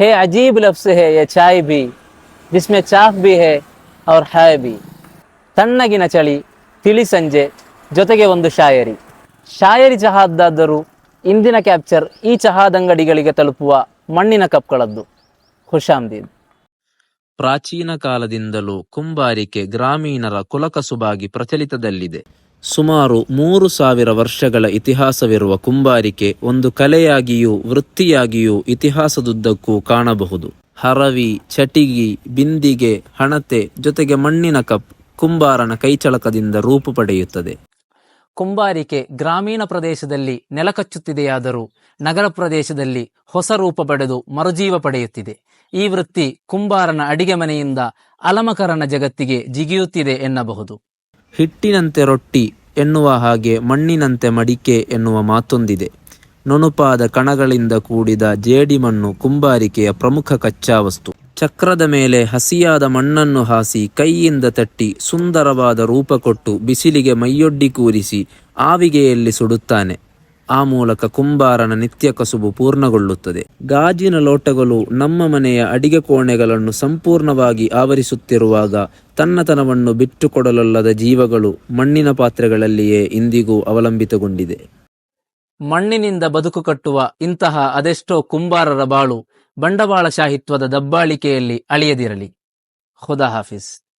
हे अजीब लफ्ज है ये चाय भी जिसमें चाफ भी है और है भी ತಣ್ಣಗಿನ ಚಳಿ ತಿಳಿ ಸಂಜೆ ಜೊತೆಗೆ ಒಂದು ಶಾಯರಿ ಶಾಯರಿ ಚಹಾದ್ದಾದರೂ ಇಂದಿನ ಕ್ಯಾಪ್ಚರ್ ಈ ಚಹಾದಂಗಡಿಗಳಿಗೆ ತಲುಪುವ ಮಣ್ಣಿನ ಕಪ್ಗಳದ್ದು ಹುಷಾಮ್ದೀನ್ ಪ್ರಾಚೀನ ಕಾಲದಿಂದಲೂ ಕುಂಬಾರಿಕೆ ಗ್ರಾಮೀಣರ ಕುಲಕಸುಬಾಗಿ ಪ್ರಚಲಿತದಲ್ಲಿದೆ ಸುಮಾರು ಮೂರು ಸಾವಿರ ವರ್ಷಗಳ ಇತಿಹಾಸವಿರುವ ಕುಂಬಾರಿಕೆ ಒಂದು ಕಲೆಯಾಗಿಯೂ ವೃತ್ತಿಯಾಗಿಯೂ ಇತಿಹಾಸದುದ್ದಕ್ಕೂ ಕಾಣಬಹುದು. ಹರವಿ, ಚಟಿಗಿ, ಬಿಂದಿಗೆ, ಹಣತೆ ಜೊತೆಗೆ ಮಣ್ಣಿನ ಕಪ್ ಕುಂಬಾರನ ಕೈಚಳಕದಿಂದ ರೂಪು ಪಡೆಯುತ್ತದೆ. ಕುಂಬಾರಿಕೆ ಗ್ರಾಮೀಣ ಪ್ರದೇಶದಲ್ಲಿ ನೆಲಕಚ್ಚುತ್ತಿದೆಯಾದರೂ ನಗರ ಪ್ರದೇಶದಲ್ಲಿ ಹೊಸ ರೂಪ ಪಡೆದು ಮರುಜೀವ ಪಡೆಯುತ್ತಿದೆ. ಈ ವೃತ್ತಿ ಕುಂಬಾರನ ಅಡಿಗೆ ಮನೆಯಿಂದ ಅಲಮಕರನ ಜಗತ್ತಿಗೆ ಜಿಗಿಯುತ್ತಿದೆ ಎನ್ನಬಹುದು. ಹಿಟ್ಟಿನಂತೆ ರೊಟ್ಟಿ ಎನ್ನುವ ಹಾಗೆ ಮಣ್ಣಿನಂತೆ ಮಡಿಕೆ ಎನ್ನುವ ಮಾತೊಂದಿದೆ. ನುಣುಪಾದ ಕಣಗಳಿಂದ ಕೂಡಿದ ಜೇಡಿಮಣ್ಣು ಕುಂಬಾರಿಕೆಯ ಪ್ರಮುಖ ಕಚ್ಚಾ ವಸ್ತು ಚಕ್ರದ ಮೇಲೆ ಹಸಿಯಾದ ಮಣ್ಣನ್ನು ಹಾಸಿ ಕೈಯಿಂದ ತಟ್ಟಿ ಸುಂದರವಾದ ರೂಪ ಕೊಟ್ಟು ಬಿಸಿಲಿಗೆ ಮೈಯೊಡ್ಡಿ ಕೂರಿಸಿ ಆವಿಗೆಯಲ್ಲಿ ಸುಡುತ್ತಾನೆ. ಆ ಮೂಲಕ ಕುಂಬಾರನ ನಿತ್ಯ ಕಸುಬು ಪೂರ್ಣಗೊಳ್ಳುತ್ತದೆ. ಗಾಜಿನ ಲೋಟಗಳು ನಮ್ಮ ಮನೆಯ ಅಡಿಗೆ ಕೋಣೆಗಳನ್ನು ಸಂಪೂರ್ಣವಾಗಿ ಆವರಿಸುತ್ತಿರುವಾಗ ತನ್ನತನವನ್ನು ಬಿಟ್ಟುಕೊಡಲೊಲ್ಲದ ಜೀವಗಳು ಮಣ್ಣಿನ ಪಾತ್ರೆಗಳಲ್ಲಿಯೇ ಇಂದಿಗೂ ಅವಲಂಬಿತಗೊಂಡಿದೆ. ಮಣ್ಣಿನಿಂದ ಬದುಕು ಕಟ್ಟುವ ಇಂತಹ ಅದೆಷ್ಟೋ ಕುಂಬಾರರ ಬಾಳು ಬಂಡವಾಳಶಾಹಿತ್ವದ ದಬ್ಬಾಳಿಕೆಯಲ್ಲಿ ಅಳಿಯದಿರಲಿ. ಖುದಾ ಹಾಫಿಸ್.